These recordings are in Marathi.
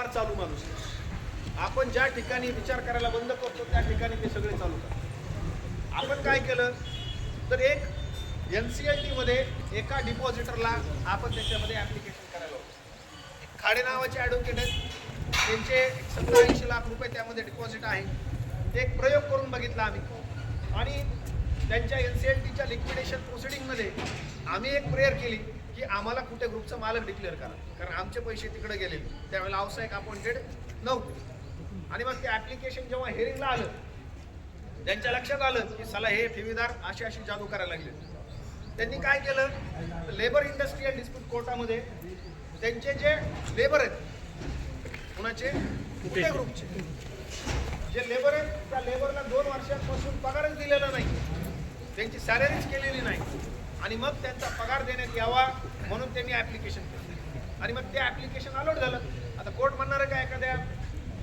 फार चालू माणूस आपण ज्या ठिकाणी विचार करायला बंद करतो त्या ठिकाणी ते सगळे चालू करतो आपण काय केलं? तर एक एन सी एल टीमध्ये एका डिपॉझिटरला आपण त्याच्यामध्ये ॲप्लिकेशन करायला होतं. खाडे नावाचे ॲडव्होकेट आहेत. त्यांचे सत्तर ऐंशी लाख रुपये त्यामध्ये डिपॉझिट आहे. ते एक प्रयोग करून बघितला आम्ही. आणि त्यांच्या एन सी एल टीच्या लिक्विडेशन प्रोसिडिंगमध्ये आम्ही एक प्रेयर केली. की आम्हाला कुठे ग्रुपचं मालक डिक्लेअर करा. कारण आमचे पैसे तिकडे गेलेले. त्यावेळेला औसाईक अपॉइंटेड नव्हते. आणि मग ते ॲप्लिकेशन जेव्हा हेरिंगला आलं त्यांच्या लक्षात आलं की चला हे ठेवीदार अशी अशी जादू करायला लागले. त्यांनी काय केलं? लेबर इंडस्ट्रीयल डिस्प्यूट कोर्टामध्ये त्यांचे जे लेबर आहेत कुणाचे? कुठे ग्रुपचे? जे लेबर आहेत त्या लेबरला दोन वर्षांपासून पगारच दिलेला नाही. त्यांची सॅलरीच केलेली नाही. आणि मग त्यांचा पगार देण्यात यावा म्हणून त्यांनी ॲप्लिकेशन केलं. आणि मग ते ॲप्लिकेशन अलॉट झालं. आता कोर्ट म्हणणार आहे का एखाद्या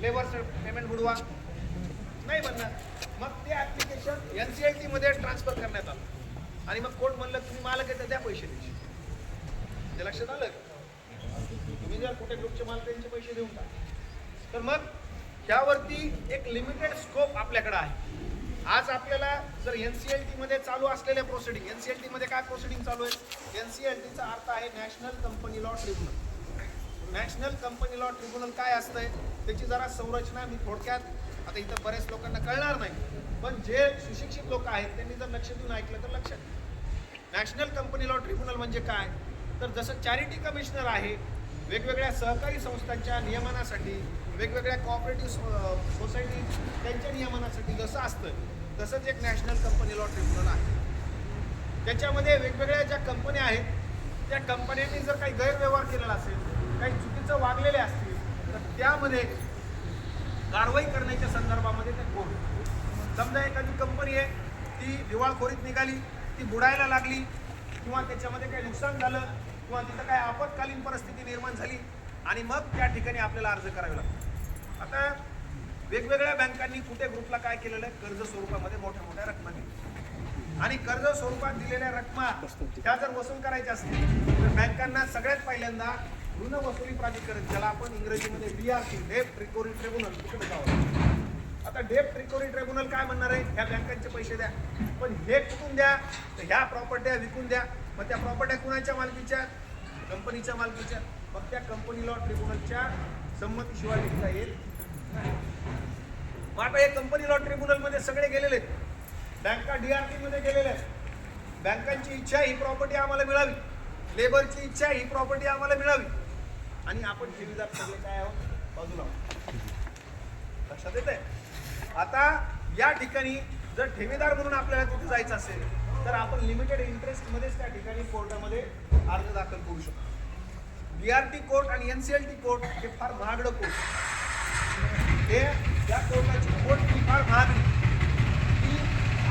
लेबरचं पेमेंट बुडवा? नाही म्हणणार. मग ते ॲप्लिकेशन एन सी एल टीमध्ये ट्रान्सफर करण्यात आलं. आणि मग कोर्ट म्हणलं तुम्ही मालक आहे तर द्या पैसे द्यायचे. ते लक्षात आलं तुम्ही जर कुठे ग्रुपचे मालक त्यांचे पैसे देऊन टाका तर मग ह्यावरती एक लिमिटेड स्कोप आपल्याकडे आहे. आज आपल्याला जर एन सी एल टीमध्ये चालू असलेल्या प्रोसिडिंग एन सी एल टीमध्ये काय प्रोसिडिंग चालू आहे? एन सी एल टीचा अर्थ आहे national company law tribunal national company law tribunal काय असतंय? त्याची जरा संरचना मी थोडक्यात आता इथं बऱ्याच लोकांना कळणार नाही. पण जे सुशिक्षित लोक आहेत त्यांनी जर लक्ष देऊन ऐकलं तर लक्षात नॅशनल कंपनी लॉ ट्रिब्युनल म्हणजे काय? तर जसं चॅरिटी कमिशनर आहे वेगवेगळ्या सहकारी संस्थांच्या नियमनासाठी वेगवेगळ्या कॉपरेटिव्ह सोसायटी त्यांच्या नियमनासाठी जसं असतं तसंच एक नॅशनल कंपनी लॉ ट्रिब्युनल आहे. त्याच्यामध्ये वेगवेगळ्या ज्या कंपन्या आहेत त्या कंपन्यांनी जर काही गैरव्यवहार केलेला असेल काही चुकीचं वागलेले असतील तर त्यामध्ये कारवाई करण्याच्या संदर्भामध्ये ते कोण? समजा एखादी कंपनी आहे ती दिवाळखोरीत निघाली ती बुडायला लागली किंवा त्याच्यामध्ये काही नुकसान झालं किंवा तिथं काय आपत्कालीन परिस्थिती निर्माण झाली आणि मग त्या ठिकाणी आपल्याला अर्ज करावे लागतो आता वेगवेगळ्या बँकांनी कुठे ग्रुपला काय केलेलं आहे? कर्ज स्वरूपामध्ये मोठ्या मोठ्या रकमा दिल्या आणि कर्ज स्वरूपात दिलेल्या रकमा त्या जर वसूल करायच्या असतील तर बँकांना सगळ्यात पहिल्यांदा ऋण वसुली प्राधिकरण ज्याला आपण इंग्रजीमध्ये डीआरटी डेप रिकव्हरी ट्रिब्युनल तिकडे जावं आता डेप रिकव्हरी ट्रिब्युनल काय म्हणणार आहे? ह्या बँकांचे पैसे द्या. पण हे कुठून द्या? तर ह्या प्रॉपर्ट्या विकून द्या. मग त्या प्रॉपर्ट्या कुणाच्या मालकीच्या? कंपनीच्या मालकीच्या. मग त्या कंपनी लॉ ट्रिब्युनलच्या संमतीशिवाय विकता येईल. मग आता हे कंपनी लॉ ट्रिब्युनलमध्ये सगळे गेलेले आहेत. बँका डी आर टीमध्ये गेलेल्या आहेत. बँकांची इच्छा ही प्रॉपर्टी आम्हाला मिळावी. लेबरची इच्छा ही प्रॉपर्टी आम्हाला मिळावी. आणि आपण ठेवीदार सगळे काय आहोत? बाजूला आहोत. लक्षात येत आहे आता या ठिकाणी जर ठेवीदार म्हणून आपल्याला तिथे जायचं असेल तर आपण लिमिटेड इंटरेस्टमध्येच त्या ठिकाणी कोर्टामध्ये अर्ज दाखल करू शकतो. बीआरटी कोर्ट आणि एनसीएलटी कोर्ट हे फार महागडं कोर्ट. हे या कोर्टाची कोर्ट ही फार महागडी. की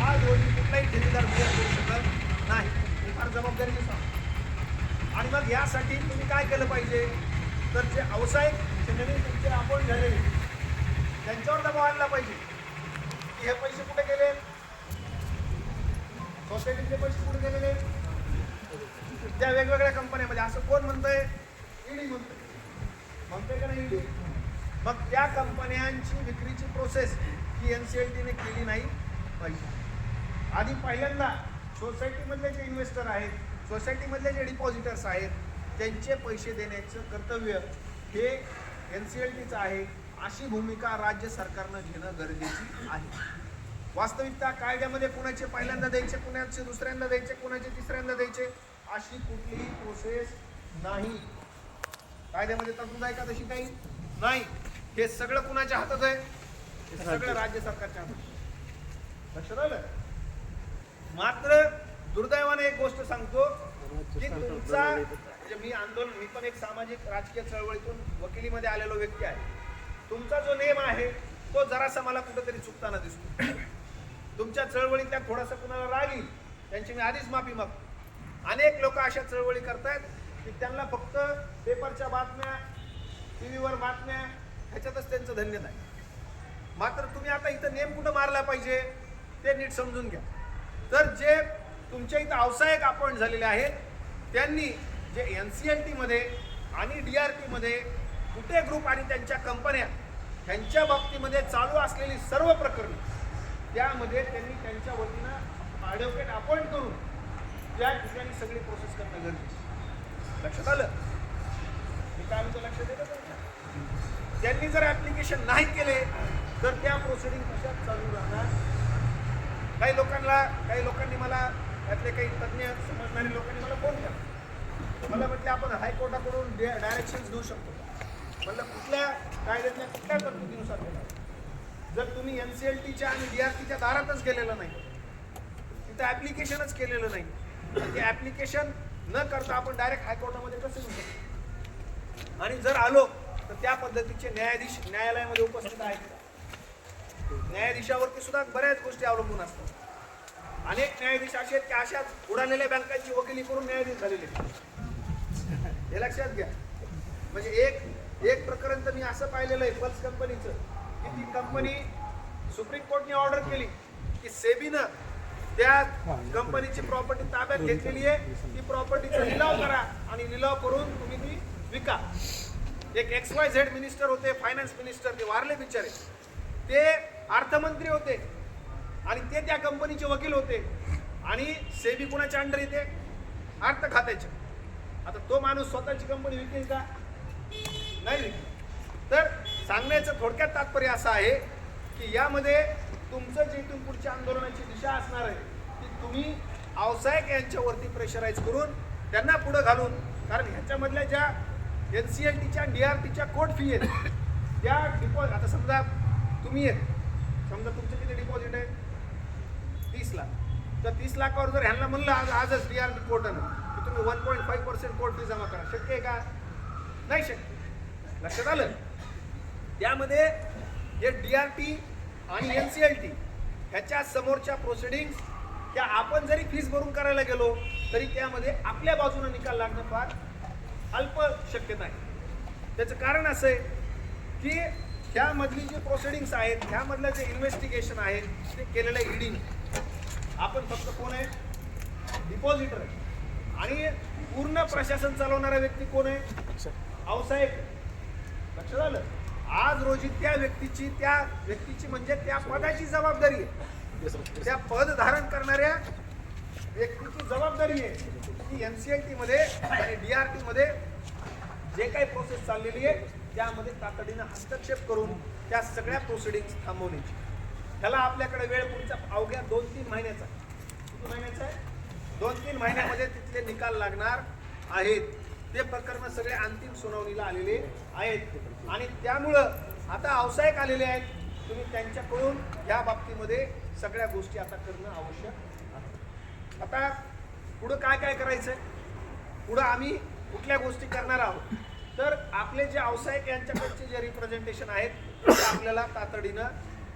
आज रोजी कुठलाही ठेवीदार मिळत करू शकत नाही. हे फार जबाबदारीची सांग आणि मग यासाठी तुम्ही काय केलं पाहिजे? तर जे व्यावसायिक जे नवीन तुमचे आपण झालेले त्यांच्यावर दबाव आणला पाहिजे. की हे पैसे कुठे गेले? सोसायटीतले पैसे कुठे गेलेले? त्या वेगवेगळ्या कंपन्यामध्ये. असं कोण म्हणतंय? ईडी म्हणतंय. म्हणतंय का नाही ईडी? मग त्या कंपन्यांची विक्रीची प्रोसेस ही एन सी एल टीने केली नाही. पाहिजे आधी पहिल्यांदा सोसायटीमधले जे इन्व्हेस्टर आहेत सोसायटीमधले जे डिपॉझिटर्स आहेत त्यांचे पैसे देण्याचं कर्तव्य हे एन सी एल टीचं आहे. अशी भूमिका राज्य सरकारनं घेणं गरजेची आहे. वास्तविकता कायद्यामध्ये कुणाचे पहिल्यांदा द्यायचे कुणाचे दुसऱ्यांदा द्यायचे कुणाचे तिसऱ्यांदा द्यायचे अशी कुठलीही प्रोसेस नाही. कायद्यामध्ये तरतूद आहे का तशी काही? नाही. हे सगळं कुणाच्या हातात आहे? हे सगळं राज्य सरकारच्या हातात. लक्षात आलं? मात्र दुर्दैवाने एक गोष्ट सांगतो की तुमचा म्हणजे मी आंदोलन मी पण एक सामाजिक राजकीय चळवळीतून वकिलीमध्ये आलेलो व्यक्ती आहे. तुमचा जो नेम आहे तो जरासा मला कुठेतरी चुकताना दिसतो. तुमच्या चळवळीत त्यात थोडासा कुणाला राग येईल त्यांची मी आधीच माफी मागतो. अनेक लोक अशा चळवळी करतायत की त्यांना फक्त पेपरच्या बातम्या टी व्हीवर बातम्या ह्याच्यातच त्यांचं धन्य नाही. मात्र तुम्ही आता इथं नेम कुठं मारला पाहिजे ते नीट समजून घ्या. तर जे तुमच्या इथं व्यावसायिक अपॉइंट झालेले आहेत त्यांनी जे एन सी एल टीमध्ये आणि डी आर टीमध्ये कुठे ग्रुप आणि त्यांच्या कंपन्या ह्यांच्या बाबतीमध्ये चालू असलेली सर्व प्रकरणे त्यामध्ये त्यांनी त्यांच्या वतीनं ॲडव्होकेट अपॉइंट करून त्या ठिकाणी सगळी प्रोसेस करणं गरजेचं लक्षात आलं? मी काय म्हणतो लक्षात येतं? त्यांनी जर ॲप्लिकेशन नाही केले तर त्या प्रोसिडिंग कशात चालू राहणार? काही लोकांना काही लोकांनी मला त्यातले काही तज्ज्ञ समजणारे लोकांनी मला फोन केला. मला म्हटलं आपण हायकोर्टाकडून डायरेक्शन्स देऊ शकतो म्हटलं कुठल्या कायद्यातल्या कुठल्या तरतुदीनुसार देणार जर तुम्ही एन सी एल टीच्या आणि डी आर टीच्या दारातच गेलेलं नाही तिथं ॲप्लिकेशनच केलेलं नाही ते ॲप्लिकेशन न करता आपण डायरेक्ट हायकोर्टामध्ये कसं येऊ शकतो? आणि जर आलो तर त्या पद्धतीचे न्यायाधीश न्यायालयामध्ये उपस्थित आहेत. न्यायाधीशावरती सुद्धा बऱ्याच गोष्टी अवलंबून असतात. अनेक न्यायाधीश असे आहेत की अशाच उडालेल्या बँकांची वकिली करून न्यायाधीश झालेले आहेत. हे लक्षात घ्या. म्हणजे एक एक प्रकरण तर मी असं पाहिलेलं आहे पल्स कंपनीचं की ती कंपनी सुप्रीम कोर्टने ऑर्डर केली की सेबीनं त्या कंपनीची प्रॉपर्टी ताब्यात घेतलेली आहे. ती प्रॉपर्टीचा लिलाव करा आणि लिलाव करून तुम्ही ती विका. एक एक्स वाय झेड मिनिस्टर होते फायनान्स मिनिस्टर ते वारले बिचारे. ते अर्थमंत्री होते आणि ते त्या कंपनीचे वकील होते. आणि सेबी कुणाच्या अंडर येते? अर्थ खात्याचे. आता तो माणूस स्वतःची कंपनी विकेल का? नाही विकेल. तर सांगण्याचं थोडक्यात तात्पर्य असं आहे की यामध्ये तुमचं जे इथून पुढच्या आंदोलनाची दिशा असणार आहे की तुम्ही व्यावसायिक यांच्यावरती प्रेशराईज करून त्यांना पुढं घालून कारण ह्याच्यामधल्या ज्या एन सी एल टीच्या डी आर टीच्या कोट फी आहेत. त्या डिपॉझिट आता समजा तुम्ही आहेत. समजा तुमचं किती डिपॉझिट आहे? तीस लाख. तर तीस लाखावर जर ह्यांना म्हणलं आज आजच डी आर टी कोर्टानं की तुम्ही one point five percent court fee जमा करा. शक्य आहे का? नाही शक्य. लक्षात आलं? त्यामध्ये हे डी आर टी आणि एन सी एल टी ह्याच्या समोरच्या प्रोसिडिंग त्या आपण जरी फीस भरून करायला गेलो तरी त्यामध्ये आपल्या बाजूने निकाल लागणं फार अल्प शक्यता आहे. त्याचं कारण असं आहे की ह्यामधली जी प्रोसिडिंग्स आहेत ह्यामधलं जे इन्व्हेस्टिगेशन आहे ते केलेलं आहे ईडीने आपण फक्त कोण आहे? डिपॉझिटर आहे. आणि पूर्ण प्रशासन चालवणारा व्यक्ती कोण आहे? व्यावसायिक लक्षात आलं? आज रोजी त्या व्यक्तीची त्या व्यक्तीची म्हणजे त्या पदाची जबाबदारी आहे. त्या पद धारण करणाऱ्या व्यक्तीची जबाबदारी आहे. की एम सी एल टीमध्ये आणि डी आर टीमध्ये जे काही प्रोसेस चाललेली आहे त्यामध्ये तातडीनं हस्तक्षेप करून त्या सगळ्या प्रोसिडिंग थांबवण्याची. त्याला आपल्याकडे वेळ पुढचा अवघ्या दोन तीन महिन्याचा किती महिन्याचा आहे? दोन तीन महिन्यामध्ये तिथले निकाल लागणार आहेत. ते प्रकरण सगळे अंतिम सुनावणीला आलेले आहेत. आणि त्यामुळं आता व्यावसायिक आलेले आहेत. तुम्ही त्यांच्याकडून या बाबतीमध्ये सगळ्या गोष्टी आता करणं आवश्यक आहे आता पुढं काय काय करायचं आहे पुढं आम्ही कुठल्या गोष्टी करणार आहोत? तर आपले जे व्यावसायिक यांच्याकडचे जे रिप्रेझेंटेशन आहेत ते आपल्याला तातडीनं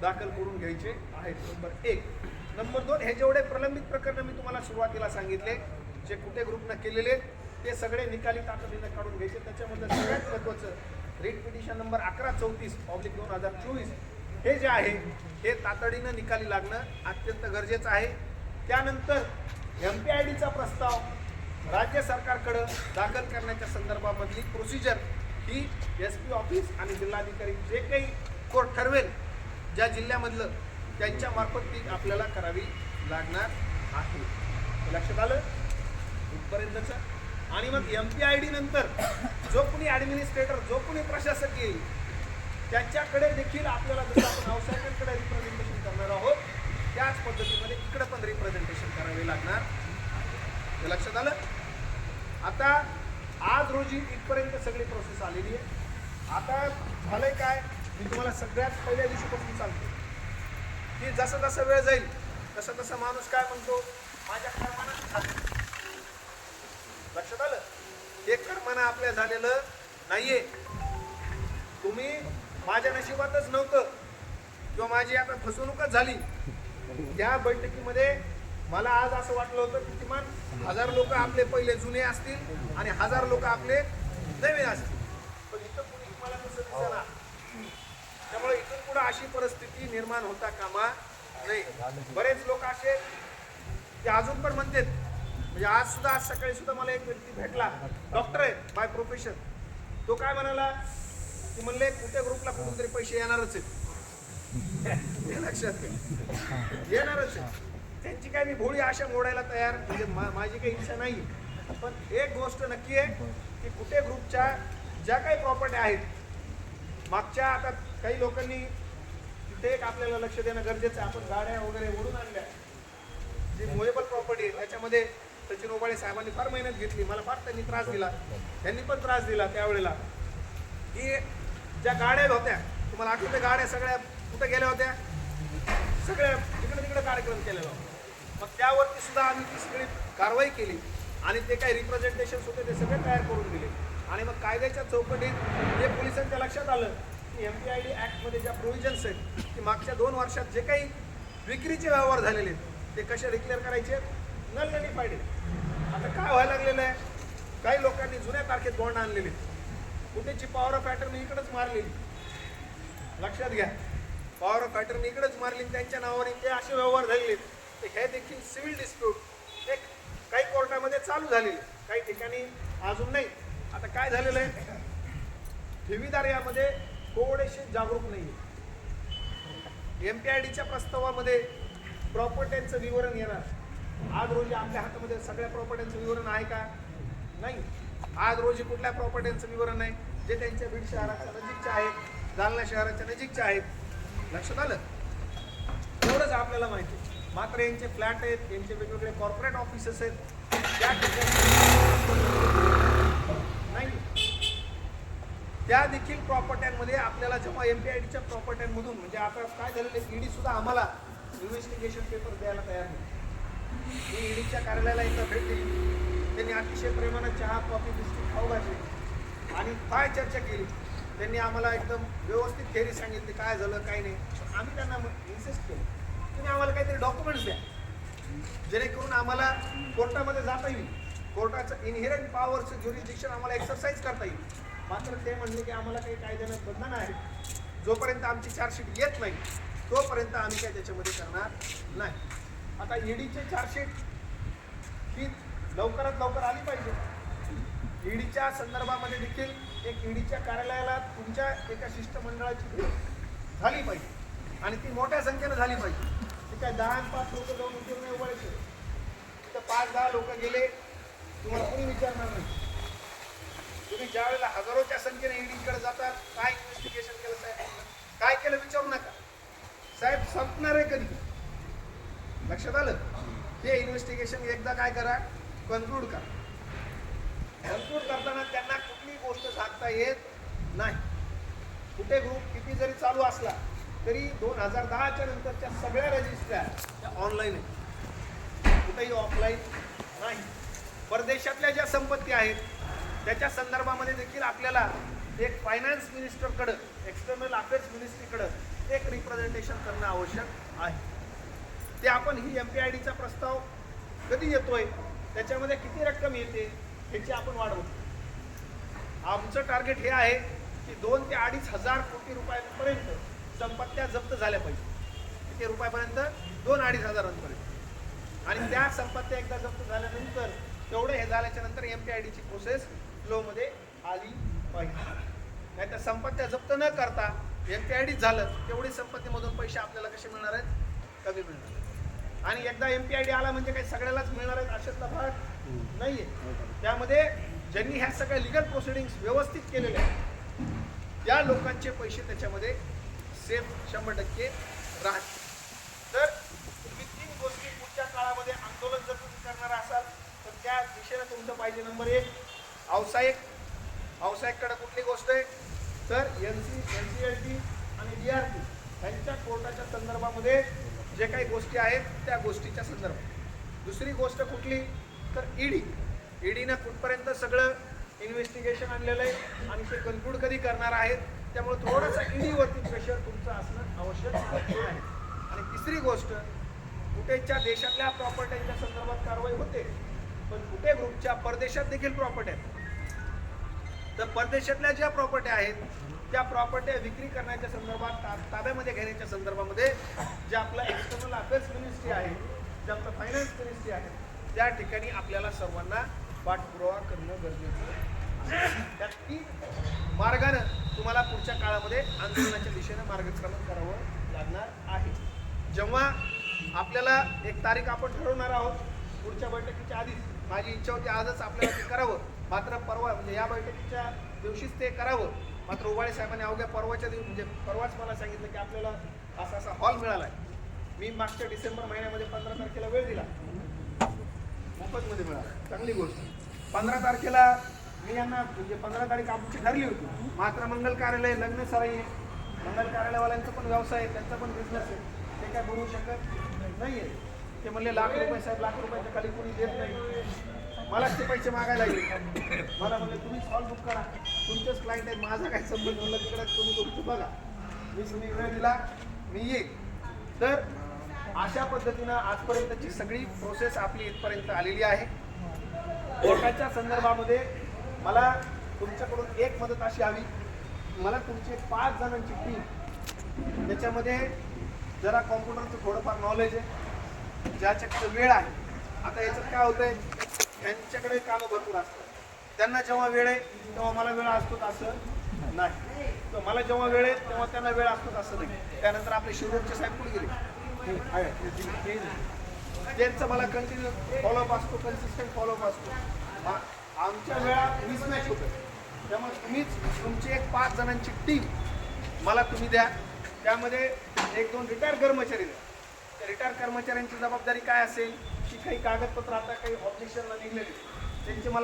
दाखल करून घ्यायचे आहेत. नंबर एक. नंबर दोन हे जेवढे प्रलंबित प्रकरण मी तुम्हाला सुरुवातीला सांगितले जे कुठे ग्रुपनं केलेले ते सगळे निकाली तातडीनं काढून घ्यायचे. त्याच्यामधलं सगळ्यात महत्त्वाचं रिट पिटिशन नंबर अकरा चौतीस पब्लिक दोन हजार चोवीस हे जे आहे हे तातडीनं निकाली लागणं अत्यंत गरजेचं आहे. त्यानंतर एम पी आय डीचा प्रस्ताव राज्य सरकारकडं दाखल करण्याच्या संदर्भामधली प्रोसिजर ही एस पी ऑफिस आणि जिल्हाधिकारी जे काही कोर्ट ठरवेल ज्या जिल्ह्यामधलं त्यांच्या मार्फत ती आपल्याला करावी लागणार आहे. लक्षात आलं? इथपर्यंतचं. आणि मग एम पी आय डी नंतर जो कोणी ॲडमिनिस्ट्रेटर जो कोणी प्रशासक येईल त्याच्याकडे देखील आपल्याला जसं आपण व्यावसायिकांकडे रिप्रेझेंटेशन करणार आहोत त्याच पद्धतीमध्ये इकडं पण रिप्रेझेंटेशन करावे लागणार. हे लक्षात आलं? आता आज रोजी इथपर्यंत सगळी प्रोसेस आलेली आहे. आता झालंय काय? मी तुम्हाला सगळ्यात पहिल्या दिवशीपासून सांगतो. की जसं जसं वेळ जाईल तसं तसं माणूस काय म्हणतो? माझ्या कर्मानं झालं? लक्षात आलं? हे कर्मानं आपल्या झालेलं नाहीये. तुम्ही माझ्या नशिबातच नव्हतं. किंवा माझी आता फसवणूकच झाली. त्या बैठकीमध्ये मला आज असं वाटलं होतं की किमान हजार लोक आपले पहिले जुने असतील आणि हजार लोक आपले नवीन असतील. पण इथं कुणी मला तसं दिसला त्यामुळे इथून पुढे अशी परिस्थिती निर्माण होता कामा नाही बरेच लोक असे ते अजून पण म्हणतात म्हणजे आज सुद्धा आज सकाळी सुद्धा मला एक व्यक्ती भेटला. डॉक्टर आहे बाय प्रोफेशन तो काय म्हणाला की म्हणले कुठे ग्रुपला कुठून तरी पैसे येणारच आहेत. हे लक्षात घ्या येणारच त्यांची काय मी भोळी आशा मोडायला तयार? म्हणजे माझी काही इच्छा नाही पण एक गोष्ट नक्की आहे की कुठे ग्रुपच्या ज्या काही प्रॉपर्टी आहेत मागच्या आता काही लोकांनी तिथे एक आपल्याला लक्ष देणं गरजेचं आहे. आपण गाड्या वगैरे ओढून आणल्या. जी मोएबल प्रॉपर्टी आहे त्याच्यामध्ये सचिन ओबाळे साहेबांनी फार मेहनत घेतली. मला फार त्यांनी त्रास दिला. त्यांनी पण त्रास दिला त्यावेळेला. की ज्या गाड्या होत्या तुम्हाला आठवते गाड्या सगळ्या कुठं गेल्या होत्या? सगळ्या तिकडे तिकडे कार्यक्रम केलेला होता. मग त्यावरती सुद्धा आम्ही ती सगळी कारवाई केली आणि ते काही रिप्रेझेंटेशन होते ते सगळे तयार करून दिले. आणि मग कायद्याच्या चौकटीत जे पोलिसांच्या लक्षात आलं की एम पी आय डी ॲक्टमध्ये ज्या प्रोव्हिजन्स आहेत की मागच्या दोन वर्षात जे काही विक्रीचे व्यवहार झालेले आहेत ते कसे डिक्लेअर करायचे? नल पाहिजे आता काय व्हायला लागलेलं आहे? काही लोकांनी जुन्या तारखेत बॉन्ड आणलेले आहेत. कुठेची पॉवर ऑफ पॅटर्न इकडेच मारलेली लक्षात घ्या. पॉवर ऑफ अटर्नी इकडेच मारली त्यांच्या नावाने ते असे व्यवहार झालेले आहेत. तर हे देखील सिव्हिल डिस्प्यूट एक काही कोर्टामध्ये चालू झालेले काही ठिकाणी अजून नाही. आता काय झालेलं आहे? ठेवीदार यामध्ये थोडेसे जागरूक नाही एम पी आय डीच्या प्रस्तावामध्ये प्रॉपर्ट्यांचं विवरण येणार. आज रोजी आपल्या हातामध्ये सगळ्या प्रॉपर्ट्यांचं विवरण आहे का? नाही. आज रोजी कुठल्या प्रॉपर्ट्यांचं विवरण आहे? जे त्यांच्या बीड शहराच्या नजीकच्या आहेत जालना शहराच्या नजीकच्या आहेत लक्षात आलं? एवढंच आपल्याला माहिती आहे. मात्र यांचे फ्लॅट आहेत यांचे वेगवेगळे कॉर्पोरेट ऑफिसेस आहेत. त्या ठिकाणी नाही. त्या देखील प्रॉपर्ट्यांमध्ये आपल्याला जेव्हा एम पी आय डीच्या प्रॉपर्ट्यांमधून म्हणजे आता काय झालेलं आहे ईडी सुद्धा आम्हाला इन्व्हेस्टिगेशन पेपर द्यायला तयार नाही. मी ईडीच्या कार्यालयाला एकदा भेट दिली. त्यांनी अतिशय प्रेमानं चहा कॉफी बिस्किट खाऊ घातले. आणि काय चर्चा केली? त्यांनी आम्हाला एकदम व्यवस्थित थेरी सांगितली काय झालं काय नाही. आम्ही त्यांना इन्सिस्ट केलं. तुम्ही आम्हाला काहीतरी डॉक्युमेंट्स द्या. जेणेकरून आम्हाला कोर्टामध्ये जाता येईल. कोर्टाचं इनहेरंट पॉवरचं ज्युरिस्डिक्शन आम्हाला एक्सरसाइज करता येईल. मात्र ते म्हणले की आम्हाला काही कायद्यानं बंधन आहे. जोपर्यंत आमची चार्जशीट येत नाही तोपर्यंत आम्ही काय त्याच्यामध्ये करणार नाही. आता ईडीचे चार्जशीट ही लवकरात लवकर आली पाहिजे. ईडीच्या संदर्भामध्ये देखील एक ईडीच्या कार्यालयाला तुमच्या एका शिष्टमंडळाची भेट झाली पाहिजे. आणि ती मोठ्या संख्येनं झाली पाहिजे. ते काय दहा आणि पाच लोक जाऊन उपयोग नाही उभारायचे तर पाच दहा लोक गेले तुम्हाला कोणी विचारणार नाही. तुम्ही ज्या वेळेला हजारोच्या संख्येने ईडीकडे जातात काय इन्व्हेस्टिगेशन केलं साहेब? काय केलं विचारू नका. साहेब संपणार आहे कधी? लक्षात आलं? हे इन्व्हेस्टिगेशन एकदा काय करा कन्क्लूड करा. कन्क्लूड करताना त्यांना गोष्ट सांगता येत नाही. कुठे ग्रुप किती जरी चालू असला तरी दोन हजार दहाच्या नंतरच्या सगळ्या रजिस्ट्र्या त्या ऑनलाईन आहेत. कुठेही ऑफलाईन नाही. परदेशातल्या ज्या संपत्ती आहेत त्याच्या संदर्भामध्ये देखील आपल्याला एक फायनान्स मिनिस्टरकडं एक्सटर्नल अफेअर्स मिनिस्ट्रीकडं एक रिप्रेझेंटेशन करणं आवश्यक आहे. ते आपण ही एम पी आय डीचा प्रस्ताव कधी येतोय त्याच्यामध्ये किती रक्कम येते ह्याची आपण वाढवतो आमचं टार्गेट हे आहे की दोन ते अडीच हजार कोटी रुपयांपर्यंत संपत्त्या जप्त झाल्या पाहिजे. किती रुपयापर्यंत? दोन अडीच हजारांपर्यंत. आणि त्या संपत्त्या एकदा जप्त झाल्यानंतर तेवढं हे झाल्याच्यानंतर एम पी आय डीची प्रोसेस फ्लोमध्ये आली पाहिजे. नाही तर संपत्त्या जप्त न करता एम पी आय डी झालं तेवढी संपत्तीमधून पैसे आपल्याला कसे मिळणार आहेत? कमी मिळणार आहेत. आणि एकदा एम पी आय डी आला म्हणजे काही सगळ्यालाच मिळणार आहेत अशातला भाग नाहीये. त्यामध्ये ज्यांनी ह्या सगळ्या लिगल प्रोसिडिंग्स व्यवस्थित केलेल्या आहेत त्या लोकांचे पैसे त्याच्यामध्ये सेफ शंभर टक्के राहतील. तर तुम्ही तीन गोष्टी पुढच्या काळामध्ये आंदोलन जर तुम्ही करणार असाल तर त्या दिशेने तुमचं पाहिजे नंबर एक व्यावसायिक. व्यावसायिककडे कुठली गोष्ट आहे? तर N C N C L T आणि डी आर टी यांच्या कोर्टाच्या संदर्भामध्ये जे काही गोष्टी आहेत त्या गोष्टीच्या संदर्भात. दुसरी गोष्ट कुठली? तर ईडी ईडीनं कुठपर्यंत सगळं इन्व्हेस्टिगेशन आणलेलं आहे आणि ते कन्क्लूड कधी करणार आहेत त्यामुळे थोडंसं ईडीवरती प्रेशर तुमचं असणं आवश्यक आहे. आणि तिसरी गोष्ट कुठेच्या देशातल्या प्रॉपर्ट्यांच्या संदर्भात कारवाई होते पण कुठे ग्रुपच्या? परदेशात देखील प्रॉपर्टी आहेत. तर परदेशातल्या ज्या प्रॉपर्ट्या आहेत त्या प्रॉपर्ट्या विक्री करण्याच्या संदर्भात ता- ताब्यामध्ये घेण्याच्या संदर्भामध्ये जे आपलं एक्सटर्नल अफेअर्स मिनिस्ट्री आहे जे आपलं फायनान्स मिनिस्ट्री आहे त्या ठिकाणी आपल्याला सर्वांना पाठपुरावा करणं गरजेचं आहे. त्या तीन मार्गानं तुम्हाला पुढच्या काळामध्ये आंदोलनाच्या दिशेनं मार्गक्रमण करावं लागणार आहे. जेव्हा आपल्याला एक तारीख आपण ठरवणार आहोत पुढच्या बैठकीच्या आधीच माझी इच्छा होती आजच आपल्याला ते करावं. मात्र परवा म्हणजे या बैठकीच्या दिवशीच ते करावं. मात्र उबाळे साहेबांनी अवघ्या परवाच्या दिवशी म्हणजे परवाच मला सांगितलं की आपल्याला असा असा हॉल मिळाला आहे मी मागच्या डिसेंबर महिन्यामध्ये पंधरा तारखेला वेळ दिला. मोफतमध्ये मिळाला. चांगली गोष्ट. पंधरा तारखेला मी यांना म्हणजे पंधरा तारीख आमची ठरली होती. मात्र मंगल कार्यालय लग्न सराई आहे. मंगल कार्यालयवाल्यांचा पण व्यवसाय आहे त्यांचा पण बिझनेस आहे. ते काय बनवू शकत नाही आहे. ते म्हणले लाख रुपये साहेब लाख रुपयाच्या खाली कोणी देत नाही. मलाच ते पैसे मागायला लागले. मला म्हणले तुम्हीच सॉल्व बुक करा. तुमचेच क्लायंट आहेत माझा काय संबंध? म्हणलं तिकडे तुम्ही तुमचं बघा. मी तुम्ही वेळ दिला. मी येईल तर अशा पद्धतीनं आजपर्यंतची सगळी प्रोसेस आपली इथपर्यंत आलेली आहे. कोर्टाच्या संदर्भामध्ये मला तुमच्याकडून एक मदत अशी हवी. मला तुमची एक पाच जणांची टीम त्याच्यामध्ये जरा कॉम्प्युटरचं थोडंफार नॉलेज आहे. ज्याच्याकडे वेळ आहे. आता याच्यात काय होतंय? त्यांच्याकडे कामं भरपूर असतात. त्यांना जेव्हा वेळ आहे तेव्हा मला वेळ असतो असं नाही. तर मला जेव्हा वेळ आहे तेव्हा त्यांना वेळ असतो असं नाही. त्यानंतर आपले शिरोडचे साहेब कुठे गेले? त्यांचं मला कंटिन्यू फॉलोअप असतो कन्सिस्टंट फॉलोअप असतो. आमच्या वेळा मिसमॅच होतं त्यामुळे तुम्हीच तुमची एक पाच जणांची टीम मला तुम्ही द्या. त्यामध्ये एक दोन रिटायर कर्मचारी द्या. त्या रिटायर कर्मचाऱ्यांची जबाबदारी काय असेल की काही कागदपत्र आता काही ऑब्जेक्शनला निघलेली. त्यांची मला